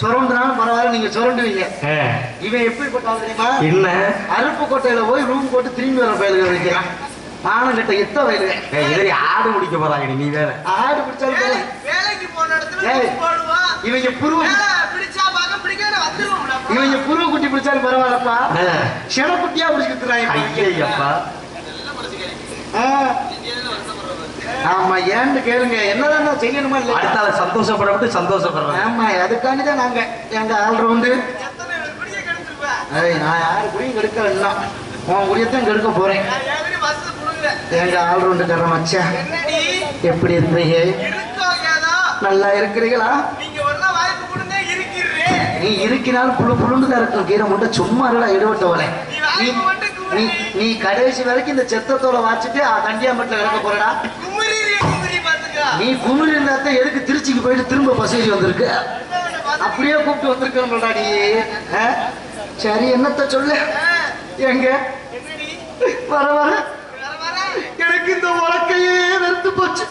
சுரண்டுனாலும் பரவாயில்ல நீங்க சுரண்டுவீங்க இவன் எப்படிப்பட்ட ஆள் தெரியுமா? என்ன அருப்பு கோட்டையில போய் ரூம் போட்டு திரும்பி வர பயலுக வைக்கிறான் மானம் கட்ட எத்த இதுல ஆடு முடிக்க போறாங்க நீ வேற. ஆடு பிடிச்சாலும் வேலைக்கு போன இடத்துல. இவங்க புருவ பிடிச்சா பிடிக்காத. இவங்க புருவ குட்டி பிடிச்சாலும் பரவாயில்லப்பா. ஆ. செனக்குட்டியா பிடிச்சிக்கிறாங்க ஐயப்பா ஆமா ஏன்னு கேளுங்க என்னதான் செய்யணுமா இல்லையா அடுத்தால சந்தோஷப்படப்பட்டு சந்தோஷப்படுறேன் ஆமா அதுக்காண்டி தான் நாங்க எங்க ஆள் ரவுண்டு எத்தனை குடிய கெடுத்துருப்ப. ஏய் நான் யாரு குடியும் கெடுக்க வேண்டாம் உன் குடியத்தான் கெடுக்க போறேன். எங்க ஆள் ரவுண்டு தர மச்சான் என்னடி? எப்படி ஏதோ. நல்லா இருக்கிறீங்களா. நீ இருக்கினாலும் புழு புழுண்டு தான் இருக்கும் கீரை மட்டும் சும்மா இருடா இடுவட்டவளே நீ நீ நீ கடைசி வரைக்கும் இந்த செத்தத்தோட வாச்சிட்டு கண்டியாமட்டில் கிடக்க போறடா. நீ குமிழ் இருந்தாத்தான் எதுக்கு திருச்சிக்கு போயிட்டு திரும்ப பசேஜ் வந்திருக்கு இன்னொன்னு பாத்துக்க. அப்படியே கூப்பிட்டு வந்திருக்கணும்டா நீ? சரி என்னத்த சொல்லு எங்க என்னடி? வர வர. எனக்கு இந்த உலக்கையே வெறுத்து போச்சு.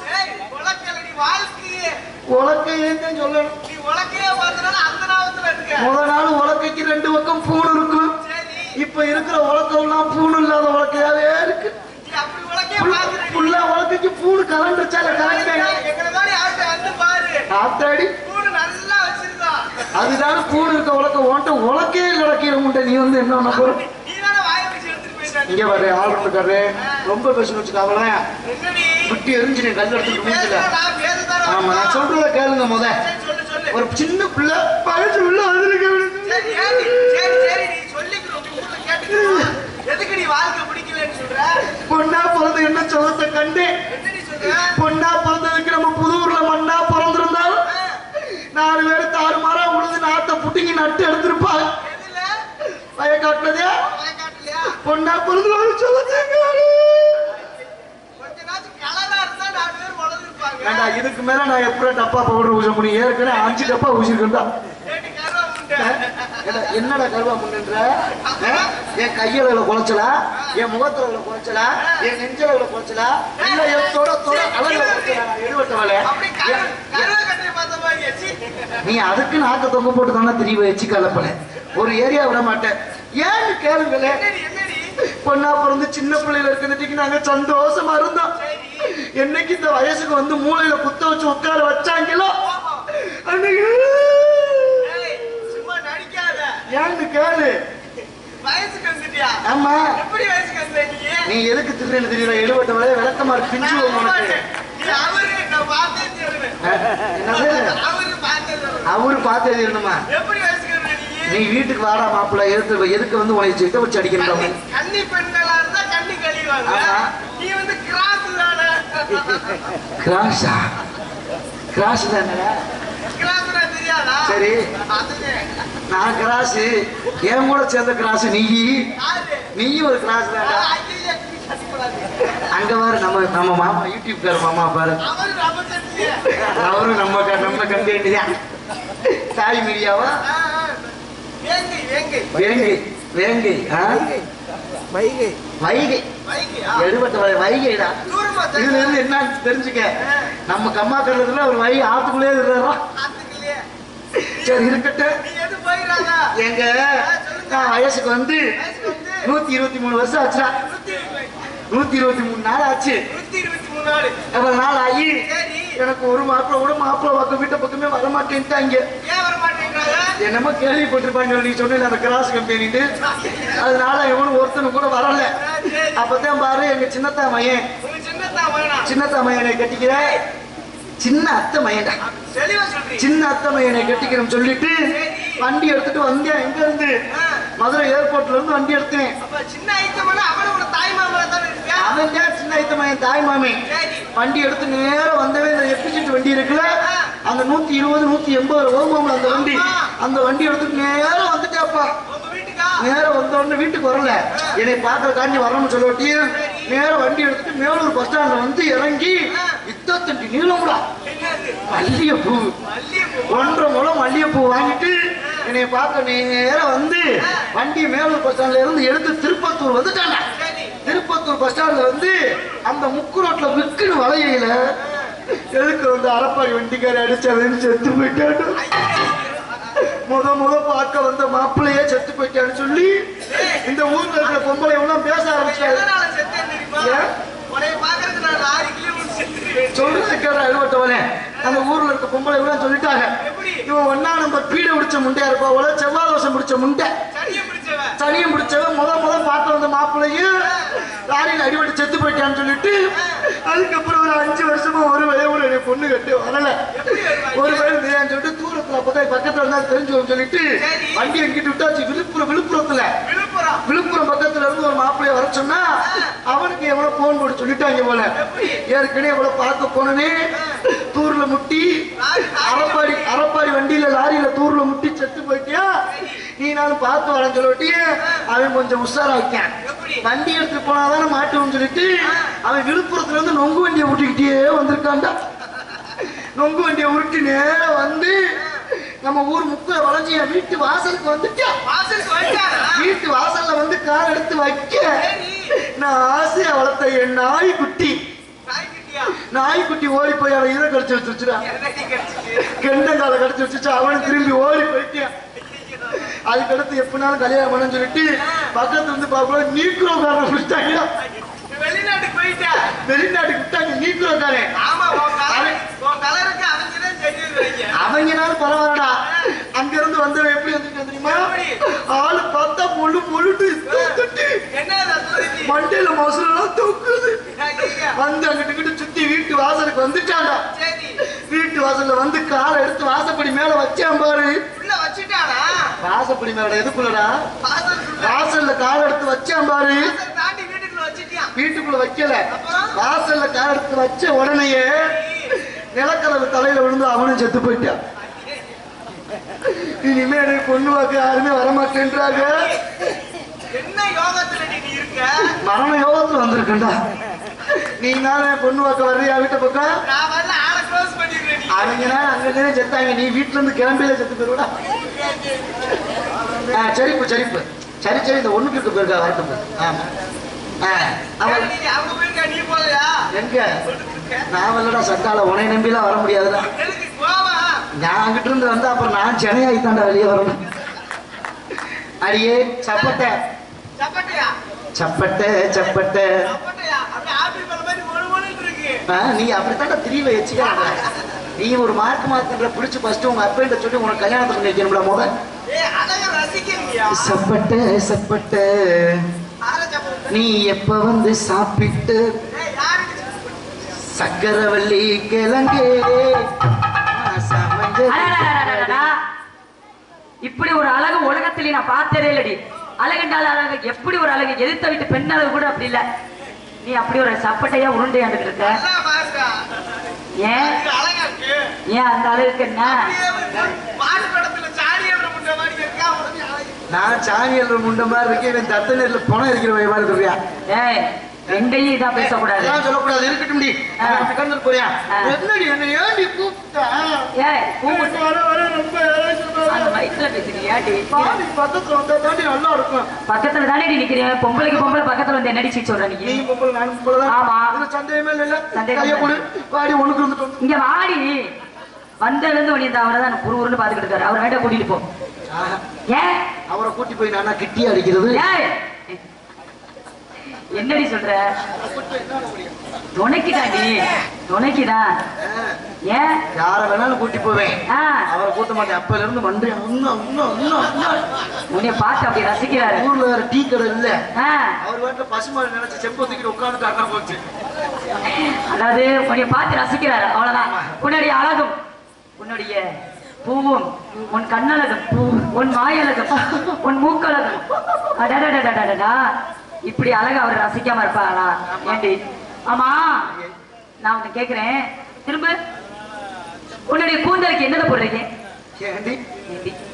உலக்கையே தான் சொல்லணும் நீ உலக்கையே பார்த்தனால அந்த நாவத்துல இருக்க. முத நாள் உலக்கைக்கு ரெண்டு பக்கம் பூணு இருக்கும் சரி. இப்ப இருக்கிற உலக்கம்லாம் பூணு இல்லாத உலக்கையாவே இருக்கு ஃபுல்லா உலக்கைக்கு பூணு கலண்டுச்சால கலந்து எங்களை மாதிரி ஆட்கள் வந்து பாரு. ஆத்தாடி. அதுதான் பூணு இருக்க உலக்க ஓட்ட உலக்கே கிடக்கிற முட்டை நீ வந்து என்ன பண்ண போற? இங்க வர ஆள் இருக்காரு ரொம்ப பேசணும் வச்சுக்காவல விட்டு எரிஞ்சு நீ கல் எடுத்துட்டு பேசுதானே ஆமா நான். சொல்றத கேளுங்க முத. ஒரு சின்ன பிள்ளை பழசு உள்ள ஊர்ல கேட்டுக்கிறோம். எதுக்கு நீ வாழ்க்கை பொண்ணா பிறந்த என்ன சொல்லத்தை கண்டு பொண்ணா பிறந்ததுக்கு நம்ம புதூர்ல மண்ணா பிறந்திருந்தாலும் நாலு பேர் தாறுமாறா உழுது நாத்தை புட்டிங்கி நட்டு எடுத்திருப்பாங்க. எதுல? வயக்காட்டுலதே பொண்ணா பிறந்து வளர்ந்துருப்பாங்க. வேண்டா இதுக்கு மேல நான் எப்படி டப்பா பவுடர் ஊச முடியும்? ஏற்கனவே அஞ்சு டப்பா ஊசிருக்கா ஏடி கருவா முண்டை என்னடா கருவா முன்னுன்ற என் கையில குலைச்சலா என் முகத்துல குலைச்சலா என் நெஞ்சல குலைச்சலா இல்ல என் தொட தொட அழகுல எடுவட்டவளே. நீ அதுக்கு நாக்க தொங்க போட்டு தானே திரி வச்சு கலப்பல ஒரு ஏரியா விட மாட்டேன். ஏன்னு கேளுங்களே. என்னடி என்னடி? பொண்ணா பிறந்து சின்ன பிள்ளையில இருக்கிறதுக்கு நாங்க சந்தோஷமா இருந்தோம். என்னைக்கு இந்த வயசுக்கு வந்து மூளையில குத்த வச்சு உட்கார வச்சாங்களோ? அன்னைக்கு ஏன்னு கேளு. வயசுக்கு வந்துட்டியா ஆமா. எப்படி வயசுக்கு வந்த நீ எதுக்கு திருன்னு தெரியல எழுபட்ட விளக்கமா பிஞ்சு உனக்கு. அவரு நான் பார்த்தே என்னது அவரு பார்த்தே அவரு பார்த்தது இருந்தமா எப்படி வந்த நீ? வீட்டுக்கு வாடா மாப்பிள்ள எடுத்து எதுக்கு வந்து உனக்கு சிட்ட வச்சு அடிக்கிறோம் கன்னி- கன்னி பெண்களா இருந்தா கண்ணி கழிவாங்க. நீ வந்து கிராஸ் தானே? கிராஷா கிராஷ் தானே? கிராஸ்னா தெரியாதா? சரி. அதுக்கு நான் கிராஸ் என் கூட சேர்ந்த கிராஸ் நீ? நீ நீயும் ஒரு கிராஸ் தான்டா. அங்க பாரு நம்ம நம்ம மாமா யூடியூப்கார மாமா பாரு. அவரும் நம்ம நம்ம கண்டேண்டிதான் தாய் மீடியாவா? வேங்கை வேங்கை வைகை. வைகை வைகையா? வைகைடா. இதுல இருந்து என்ன தெரிஞ்சுக்க. நம்ம கம்மா கல்லத்துல ஒரு வை ஆத்துக்குள்ளே இருக்கிறோம் சரி இருக்கட்டும். எங்க நான் வயசுக்கு வந்து நூத்தி இருபத்தி மூணு வருஷம் ஆச்சுடா. நூத்தி இருபது- நூத்தி இருபத்தி மூணு நாள் ஆச்சு. மூணு நாள். ஆகி. எனக்கு ஒரு மாப்பிள்ள கூட மாப்பிள்ள பக்கம் வீட்டு பக்கமே வர மாட்டேன்ட்டாங்க ஏன் வர மாட்டேங்கிறாங்க? என்னமோ கேள்விப்பட்டிருப்பாங்க நீ சொன்ன அந்த கிராஸ் கம்பெனிட்டு அதனால எவனும் ஒருத்தனும் கூட வரல. அப்பதான் பாரு எங்க சின்னத்தா மையன் சின்னத்தா மையனை கட்டிக்கிற. சின்ன அத்தை சொல்றீங்க. சின்ன அத்தை மையனை கட்டிக்கிறோம் சொல்லிட்டு வண்டி எடுத்துட்டு வந்தேன். எங்க இருந்து. மதுரை ஏர்போர்ட்ல இருந்து வண்டி எடுத்தேன். சின்ன அவன தானே சின்ன அத்தை மையன் தாய் மாமே. வண்டி எடுத்து நேரம் வந்தவே இந்த எப்பிச்சிட்டு வண்டி இருக்குல்ல அந்த நூத்தி இருபது நூத்தி எண்பது ஓமாம்ல அந்த வண்டி. அந்த வண்டி எடுத்துட்டு நேரம் வந்துட்டாப்பா? நேரம் வந்த உடனே வீட்டுக்கு வரல. என்னை பார்க்கறதுக்காண்டி வரணும்னு சொல்லி நேரம் வண்டி எடுத்துட்டு மேலூர் பஸ் ஸ்டாண்ட்ல வந்து இறங்கி இத்தத்தண்டி நீளம்டா? மல்லிகைப்பூ. ஒன்றரை முளம் மல்லிகைப்பூ வாங்கிட்டு என்னை பார்க்க நேரம் வந்து வண்டி மேலூர் பஸ் ஸ்டாண்ட்ல இருந்து எடுத்து திருப்பத்தூர் வந்துட்டாங்க. திருப்பத்தூர் பஸ் ஸ்டாண்ட்ல வந்து அந்த முக்கு ரோட்ல விக்குன்னு வளையில எதுக்கு வந்து அரப்பாடி வண்டிக்கார அடிச்சு அவன் செத்து போயிட்டான் ஐயே. முத முத பார்க்க வந்த மாப்பிள்ளையே செத்து போயிட்டான்னு சொல்லி இந்த ஊர்ல இருக்கிற பொம்பளை எல்லாம் பேச ஆரம்பிச்சாரு செத்துருவேன். சொல்றதுக்கார அழுவட்டவனே அந்த ஊர்ல இருக்க பொம்பளை எல்லாம் சொல்லிட்டாங்க? இவன் ஒன்னா நம்பர் பீடை பிடிச்ச முண்டையா இருப்பா போல செவ்வாய் தோசம் பிடிச்ச முண்டை. சனியம் பிடிச்சவன் முத முத பார்க்க வந்த மாப்பிள்ளையும் லாரியில் அடிபட்டு செத்து போயிட்டான்னு சொல்லிட்டு அதுக்கப்புறம் ஒரு அஞ்சு வருஷமா ஒரு வயது ஒரு என்னை பொண்ணு கட்டி வரல? ஒரு வயது இல்லையான்னு சொல்லிட்டு தூரத்துல அப்பதான் பக்கத்துல இருந்தா தெரிஞ்சு சொல்லிட்டு. வண்டி எங்கிட்டு விட்டாச்சு? விழுப்புரம் விழுப்புரத்துல. விழுப்புரம். விழுப்புரம் பக்கத்துல இருந்து ஒரு மாப்பிள்ளைய வர சொன்னா அவனுக்கு எவ்வளவு போன் போட்டு சொல்லிட்டாங்க போல. ஏற்கனவே எவ்வளவு பார்க்க போனனே தூர்ல முட்டி அரப்பாடி அரப்பாடி வண்டியில லாரியில தூர்ல முட்டி செத்து போயிட்டியா? நீ நானும் பார்த்து வரேன்னு சொல்லிட்டு அவன் கொஞ்சம் உஷாராக்கியான் எப்படி? வண்டி எடுத்துட்டு போனாதானே மாட்டுவோம்னு சொல்லிட்டு அவன் விழுப்புரத்துல இருந்து நொங்கு வண்டியை விட்டுக்கிட்டே வந்திருக்கான்டா நொங்கு வண்டியை உருட்டி நேரா வந்து நம்ம ஊர் முக்குல வளைஞ்சி என் வீட்டு வாசலுக்கு வந்துட்டாரா? வீட்டு வாசல்ல வந்து கால் எடுத்து வைக்க. நான் ஆசையா வளர்த்த என் நாய்க்குட்டி? நாய்க்குட்டி ஓடி போய் அவன் இதை கடிச்சு வச்சிருச்சுடா? கெண்டங்கால கடிச்சு வச்சுச்சு அவனும் திரும்பி ஓடி போயிட்டான் அதுக்கடுத்து எப்படினாலும் கல்யாணம் பண்ணு சொல்லிட்டு பக்கத்துல இருந்து பார்க்கல நீக்குறோக்காரன் பிடிச்சாங்க வெளிநாட்டுக்கு போயிட்டா? வெளிநாட்டுக்கு விட்டாங்க சரி வருவாங்க. அவங்கனாலும் பரவாயில்லடா அங்க இருந்து வந்தவன் எப்படி வந்துருக்கான் தெரியுமா ஆளு பார்த்தா முழு முழுட்டு? மண்டையில மசுரெல்லாம் தூக்குது வந்து அங்கிட்டு இங்கிட்டு சுத்தி வீட்டு வாசலுக்கு வந்துட்டான்டா சரி. வீட்டு வாசல்ல வந்து காலை எடுத்து வாசப்படி மேல வச்சான் பாரு? வாசப்படி மேல எதுக்குள்ளடா. வாசல்ல காலை எடுத்து வச்சான் பாரு. வீட்டுக்குள்ள வைக்கல? வாசல்ல காலை எடுத்து வச்ச உடனேயே நிலக்கடவு தலையில விழுந்து அவனும் செத்து போயிட்டான். இனிமே எனக்கு பொண்ணு பார்க்க யாருமே வரமாட்டேன்றாங்க. என்ன யோகத்துல நீ இருக்க மரண யோகத்துல வந்திருக்கேன்டா நீ நானே பொண்ணு பார்க்க வர்றியா வீட்டை பக்கம் நாள் அங்கே செத்தாங்க. நீ வீட்டுல இருந்து கிளம்பியில செத்து போயிருவா சரிப்பு சரிப்பு சரி சரி இந்த ஒண்ணுக்கு இருக்க போயிருக்கா வரட்டும். ஆமா. எங்க? நான் வரலடா சட்டால உன்னை நம்பிலாம் வர முடியாதுடா. நான் அங்கிட்டு இருந்து வந்தா அப்புறம் நான் சென்னையாகி தாண்டா வெளியே வரணும். அடியே சப்பட்டை. சப்பட்டை சப்பட்டை. நீ அப்படித்தாண்டா திரிவை வச்சுக்கிறாங்க. நீ ஒரு மார்க் மார்க்குன்ற பிடிச்சு ஃபர்ஸ்ட் உங்க அப்பன்ட்ட சொல்லி உனக்கு கல்யாணத்தை பண்ணி வைக்கணும்ல முத சப்பட்டை சப்பட்டை நீ எப்ப வந்து சாப்பிட்டு சக்கரவள்ளி கிழங்கு. இப்படி ஒரு அழகு உலகத்திலே நான் பார்த்ததே இல்லடி அழகுண்டால அழகு எப்படி ஒரு அழகு எதிர்த்த வீட்டு பெண் அழகு கூட அப்படி இல்ல நீ அப்படி ஒரு சப்பட்டையா உருண்டையாண்டுட்டு இருக்க ஏன்? ஏன் அந்த அழகுக்கு என்ன? நான் சாமியல் முண்ட மாதிரி இருக்கேன் இவன் தத்த நேரில் பணம் இருக்கிற மாதிரி சொல்றியா ஏய் ரெண்டையும் இதா பேசக்கூடாது. சொல்லக்கூடாது. இருக்கட்டும் போறியா. என்னடி என்ன ஏண்டி கூப்பிட்டா? ஏய் கூப்பிட்டு வர வர ரொம்ப பக்கத்துல தானே நிக்கிறேன் பொம்பளைக்கு பொம்பளை பக்கத்துல வந்து என்னடி சொல்ற நீ? ஆமா. சந்தேகமே இல்ல. சந்தேகம் பாடி ஒண்ணுக்கு இங்க வாடி. வந்ததுல இருந்து வழி அவரை தான் புரு உருன்னு பாத்துக்கிட்டு இருக்காரு. அவர் வேண்டாம் கூட்டிட்டு போ. ஏன்? அவரை கூட்டி போய் நானா கிட்டி அடிக்கிறது? ஏய் என்னடி சொல்ற? துணைக்குதாண்டி. துணைக்குதான். ஏன்? யார வேணாலும் கூட்டி போவேன். அவரை கூட்ட மாட்டேன். அப்பல இருந்து மண்டே இன்னும் இன்னும் இன்னும் இன்னும் உன்னைய பார்த்து அப்படி ரசிக்கிறாரு. ஊர்ல வேற டீ கடை இல்ல. அவர் வீட்டுல பசுமாடு நினைச்சு செம்பு தூக்கிட்டு உட்காந்துட்டாருன்னா போச்சு. அதாவது உன்னைய பார்த்து ரசிக்கிறாரு. அவ்வளவுதான். உன்னுடைய அழகும். உன்னுடைய பூவும் உன் கண்ணழகும் உன் வாயழகும் உன் மூக்கழகும். அடடடடடடா இப்படி அழகு அவர் ரசிக்காம இருப்பாங்களா ஏண்டி? ஆமா நான் உன்னை கேக்குறேன். திரும்ப உன்னுடைய கூந்தலுக்கு என்னதை போடுறீங்க? ஏண்டி?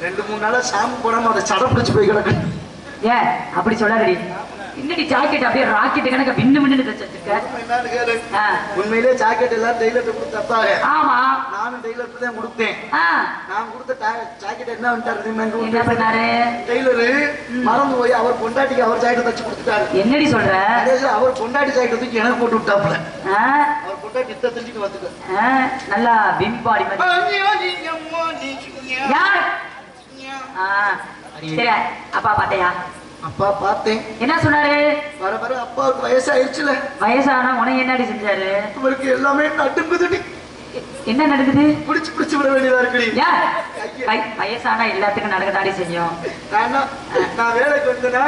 ரெண்டு மூணு நாளா ஷாம்பு போடாம அதை சடை பிடிச்சு போய் கிடக்கு. ஏன்? அப்படி சொல்லாதடி. என்னடி ஜாக்கெட் அப்படியே ராக்கெட் கணக்க பின்னு மின்னு தச்சு வச்சிருக்க? உண்மையிலே ஜாக்கெட் எல்லாம் டெய்லர்ட்ட கொடுத்தப்பாங்க ஆமா. நானும் டெய்லருக்கு தான் கொடுத்தேன். நான் கொடுத்த ஜாக்கெட் என்ன பண்ணிட்டாரு எங்க என்ன பண்ணாரு? டெய்லரு மறந்து போய் அவர் பொண்டாட்டிக்கு அவர் ஜாக்கெட் தச்சு கொடுத்துட்டாரு. என்னடி சொல்ற? அவர் பொண்டாட்டி ஜாக்கெட் தூக்கி எனக்கு போட்டு விட்டாப்புல. ஆ, அவர் பொண்டாட்டி இத்த தெரிஞ்சுட்டு வந்துட்டு நல்லா பிம்பாடி யார்? சரி அப்பா பாத்தையா அப்பா பார்த்தேன். என்ன சொன்னாரு? வர வர அப்பாவுக்கு வயசாயிருச்சுல. வயசானா உனக்கு என்னடி செஞ்சாரு இவருக்கு எல்லாமே நடுங்குதுடி. என்ன நடக்குது பிடிச்சு பிடிச்சு விட வேண்டியதா இருக்குடி. வயசானா எல்லாத்துக்கும் நடக்கதாடி செய்யும். நான் நான் வேலைக்கு வந்தேனா.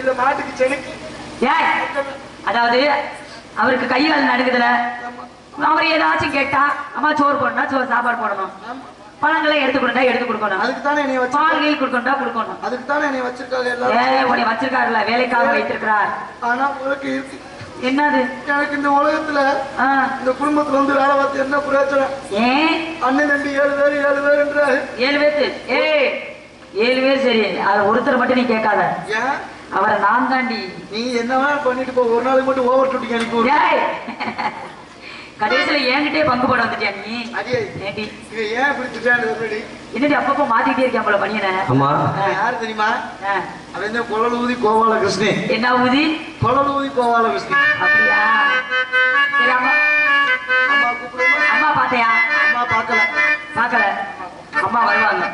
இல்ல மாட்டுக்கு செனுக்கு. ஏன் அதாவது அவருக்கு கை கால் நடுக்குதுல அவர் ஏதாச்சும் கேட்டா அம்மா சோறு போடணும் சோறு சாப்பாடு போடணும். பழங்களை எடுத்து கொடுத்தா எடுத்து கொடுக்கணும். அதுக்கு தானே என்னைய வச்சு பால் கீழ் கொடுக்கணும்டா கொடுக்கணும். அதுக்கு தானே என்னைய வச்சிருக்காங்க ஏ எல்லாரும் உன்னை வச்சிருக்காருல வேலைக்காக வைத்திருக்கிறார். ஆனா உனக்கு இருக்கு. என்னது? எனக்கு இந்த உலகத்துல இந்த குடும்பத்துல வந்து வேலை பார்த்து என்ன பிரயோஜனம்? ஏன்? அண்ணன் தம்பி ஏழு பேர் ஏழு பேருன்றாரு. ஏழு பேர்த்து ஏய் ஏழு பேர் சரி. அதுல ஒருத்தர் மட்டும் நீ கேட்காத. ஏன்? அவரை நான் தாண்டி. நீ என்ன பண்ணிட்டு போ ஒரு நாளைக்கு மட்டும் ஓவர் டூட்டிங் அனுப்பி கடைசியில என்கிட்டயே பங்கு போட வந்துட்டியா நீ? அடியே ஏண்டி? ஏன் இப்படி என்னடி அப்பப்போ மாத்திக்கிட்டே இருக்கேன் போல பணியனை ஆமா. யாரு தெரியுமா? அவன் குழல் ஊதி கோபால கிருஷ்ணன் என்ன ஊதி? குழல் ஊதி கோபால கிருஷ்ணன் அப்படியா? சரி அம்மா. அம்மா கூப்பிடுமா அம்மா. பாத்தையா அம்மா பார்க்கல. பார்க்கல. அம்மா வருவாங்க.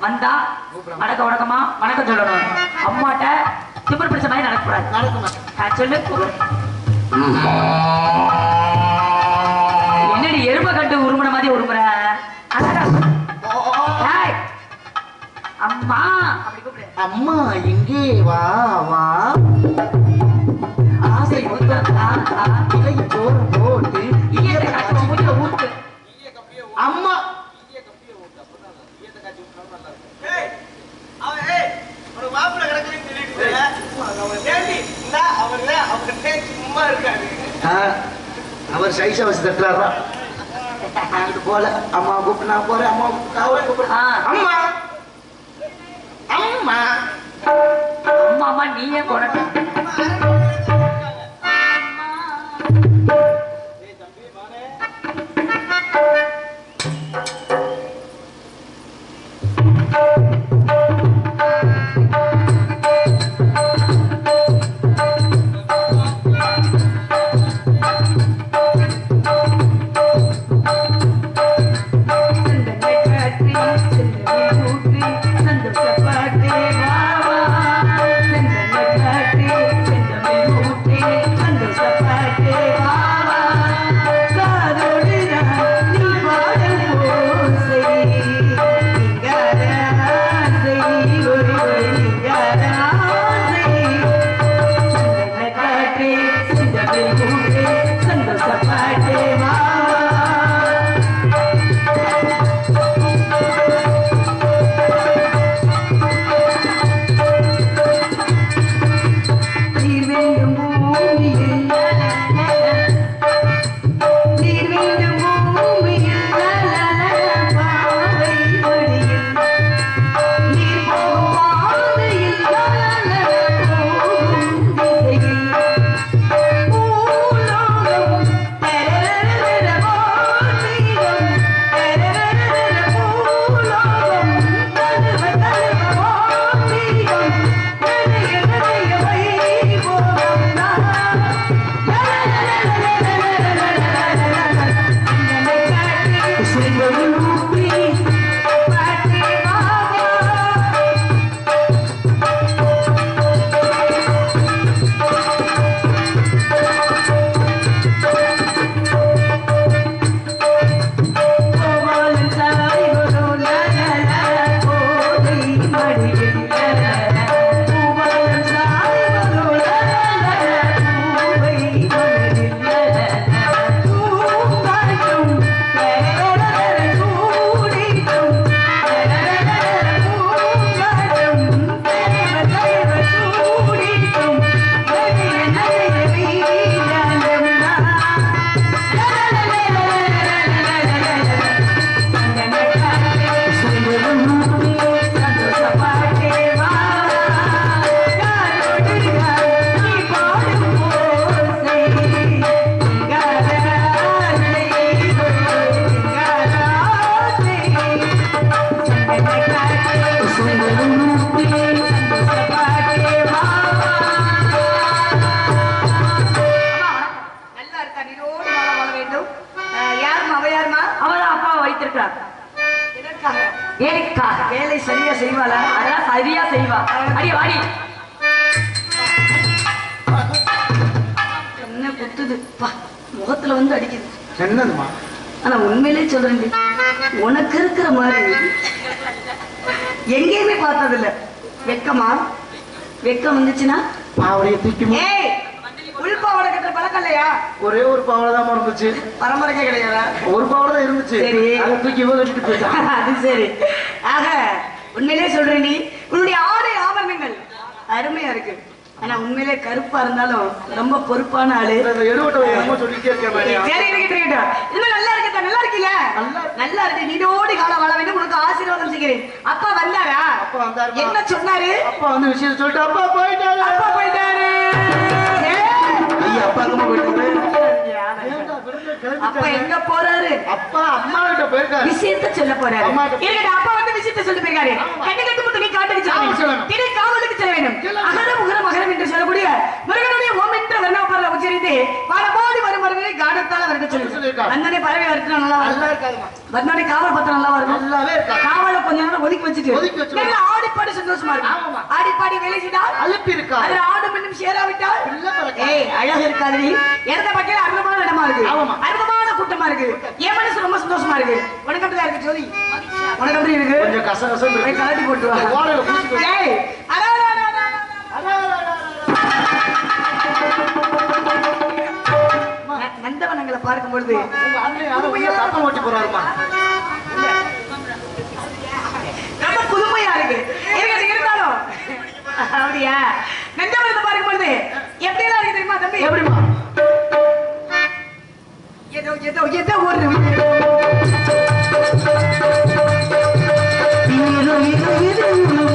வந்தா வணக்க வணக்கமா வணக்கம் சொல்லணும். அம்மாட்ட திமிர் பிடிச்ச மாதிரி நடக்கக்கூடாது. நடக்குமா? ஆ, சொல்லு அம்மா அப்படி கூப்பிடு. அம்மா எங்கே வா வா. ஆசை இலை சோறு போட்டு. அம்மா. அவர் சைஸா வச்சு தட்டுறாரா? போல. அம்மா கூப்பிட்டு நான் போறேன். அம்மா கூப்பிட்டு அம்மா. அம்மா அம்மா அம்மா நீயே சரியா செய்வா. அடி வாடி. என்ன குத்துது? முகத்துல வந்து அடிக்குது. என்னதுமா? ஆனா உண்மையிலே சொல்றேன் உனக்கு இருக்கிற மாதிரி எங்கேயுமே பார்த்ததில்ல. வெக்கமா? வெக்கம் வந்துச்சுன்னா? பாவடைய தூக்கி ஏய் உள்பாவோட கட்டுற பழக்கம் இல்லையா? ஒரே ஒரு பாவடை தான் இருந்துச்சு. பரம்பரைக்கே கிடையாதா? ஒரு பாவடை தான் இருந்துச்சு. சரி. அதை தூக்கி கட்டிட்டு போயிட்டான் அது சரி. ஆக உண்மையிலே சொல்றேன் நீ. உன்னுடைய ஆடை ஆபரணங்கள். அருமையா இருக்கு. ஆனா உண்மையிலே கருப்பா இருந்தாலும் ரொம்ப பொறுப்பான ஆளு. சொல்லிட்டே நல்லா இருக்கா நல்லா இருக்கீல நல்லா இருக்கு. நீடோடி காலம் வாழ வேண்டும். உனக்கு ஆசீர்வாதம் செய்கிறேன். அப்பா வந்தாரா. என்ன சொன்னாரு? அப்பா வந்து விஷயம் சொல்லிட்டு அப்பா போயிட்டாரு. அப்பா போயிட்டாரு. அப்பா எங்க போறாரு? அப்பா அம்மா கிட்ட போயிருக்காரு. விஷயத்த சொல்ல போறாரு. அப்பா வந்து விஷயத்த சொல்ல போயிருக்காரு. காட்டுக்கு சொல்ல வேண்டும். காவலுக்கு செல்ல என்று சொல்லக்கூடிய முருகனுடைய ஓம் என்ற வர்ணாபரல உச்சரித்து பாடபாடி வரும் மருமையை காடத்தால வரட்டு சொல்லு சொல்லியிருக்காரு. வந்தனே பறவை வரட்டு நல்லா நல்லா இருக்காதுமா வந்தோடனே காவல் பத்திரம் நல்லா வரும் நல்லாவே இருக்காது. காவலை கொஞ்ச நேரம் ஒதுக்கி வச்சுட்டு ஒதுக்கி சந்தோஷமா. இருக்கும். ஆடிப்பாடி வேலை செய்தால் அழுப்பி இருக்கா? அதுல ஆடு மின்னும் பிறக்காது. ஏய் அழகு இருக்காதுடி. இடத்த அற்புதமான இடமா இருக்கு. கூட்டமா இருக்கு. என் மனசு ரொம்ப சந்தோஷமா இருக்கு. உனக்கு அப்படிதான் இருக்கு ஜோதி. உனக்கு எப்படி இருக்கு கொஞ்சம் கசகசம் கலட்டி போட்டு நந்தவனங்களை பார்க்கும் பொழுது உங்க அண்ணன் யாரும் உள்ள சத்தம் ஓட்டி போறாருமா? ரொம்ப புதுமையா இருக்கு. இருந்தாலும்? அப்படியா? நந்தவனத்தை பார்க்கும் பொழுது எப்படி எல்லாம் இருக்கு தெரியுமா தம்பி? எப்படிமா ஏதோ ஏதோ ஏதோ ஒரு குளிக்க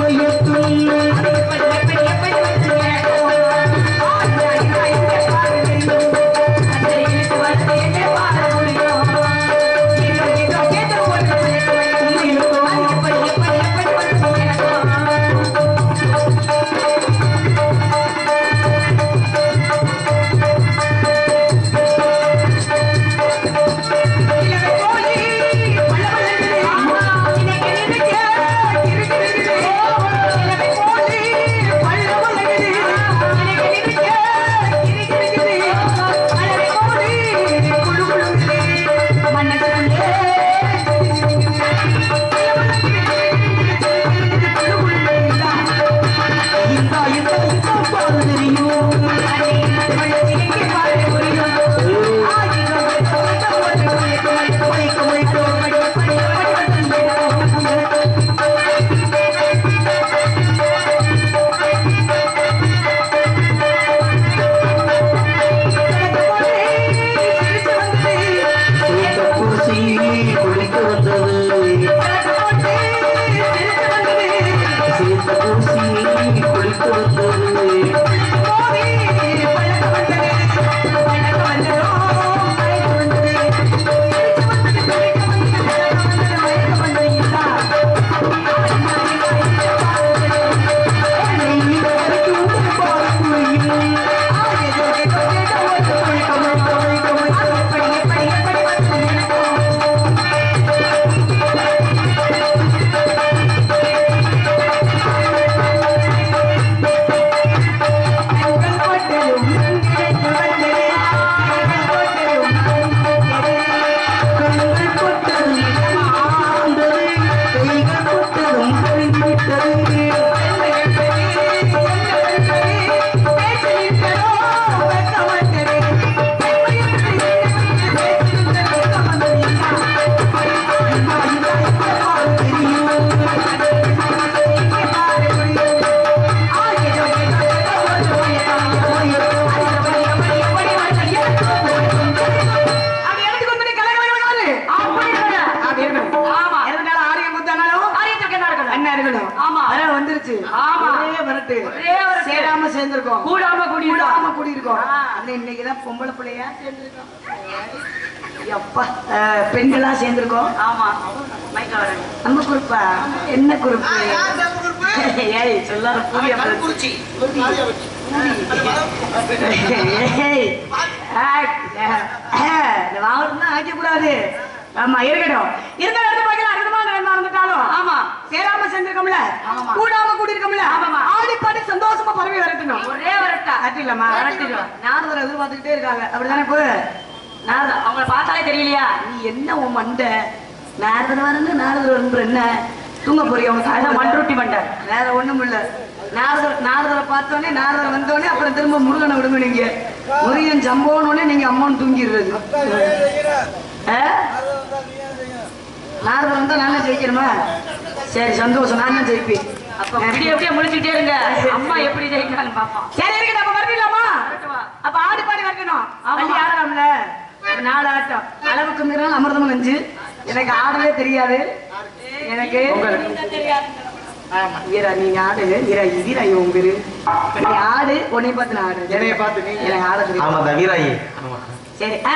வந்துருச்சு. ஆமா. ஒரே வரட்டு. சேராம சேர்ந்திருக்கோம். கூடாம கூடி கூடாம கூடியிருக்கோம். ஆ. அண்ணன் இன்னைக்குதான் பொம்பளை பிள்ளையா சேர்ந்திருக்கோம். எப்பா, பெண்களா சேர்ந்திருக்கோம் ஆமா நம்ம குரூப்பா என்ன குரூப்பு? ஏய் சொல்லாத புரிய வந்துட்டாலும் ஆமா. சேராம செஞ்சிருக்கோம்ல? கூடாம கூடி கூடிருக்கோம்ல ஆடி பாடி சந்தோஷமா பரவி வரட்டணும். ஒரே வரட்டா. அட்டிலமா வரட்டிடும் நாரதர் எதிர்பார்த்துக்கிட்டே இருக்காங்க. அப்படிதானே போ நான் அவங்கள பார்த்தாலே தெரியலையா? நீ என்ன உன் மண்டை? நாரதர் வரணும் நாரதர் வரணும் என்ன? தூங்க போறிய? அவங்க சாயந்தரம் மண்ரொட்டி பண்ணிட்டார் வேற ஒண்ணும் இல்ல. நாரதர் நாரதரை பார்த்தோன்னே நாரதர் வந்தோடனே அப்புறம் திரும்ப முருகனை விடுங்க நீங்க. முருகன் ஜம்போன்னு நீங்க அம்மான்னு தூங்கிடுறது. நாரதர் வந்தா நானே ஜெயிக்கணுமா? சரி சந்தோஷம். நான் ஜெயிப்பேன். அப்ப விடிய விடிய முழிச்சுக்கிட்டே இருங்க. அம்மா எப்படி ஜெயிக்கிறாங்க சரி இருக்கு அப்ப வரலாமா அப்ப ஆடி பாடி வரணும். வண்டி ஆடலாம்ல அப்ப நாலு ஆட்டம். அளவுக்கு மீறினால் அமிர்தமும் நஞ்சு எனக்கு ஆடவே தெரியாது. எனக்கு வீரா நீங்க ஆடு. வீரா வீரா உன் பேரு. நீ ஆடு உன்னை பார்த்து நான் ஆடு என்னைய பார்த்து நீ? எனக்கு ஆட தெரியும் ஆமா வீராயி சரி ஆ,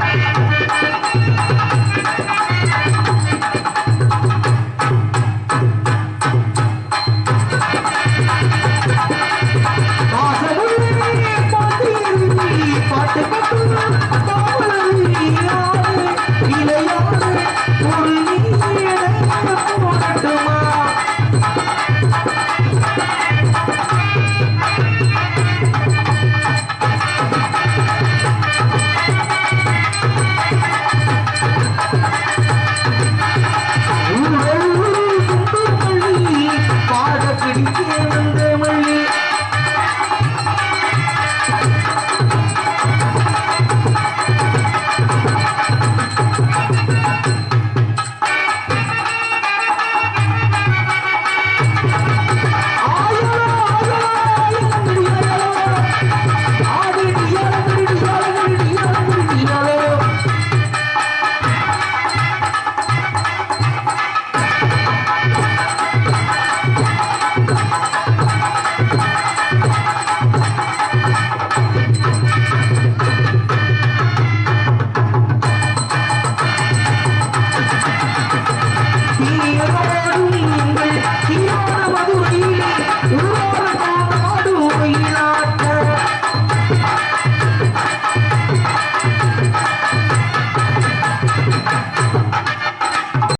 இல்லைன்னா நாங்க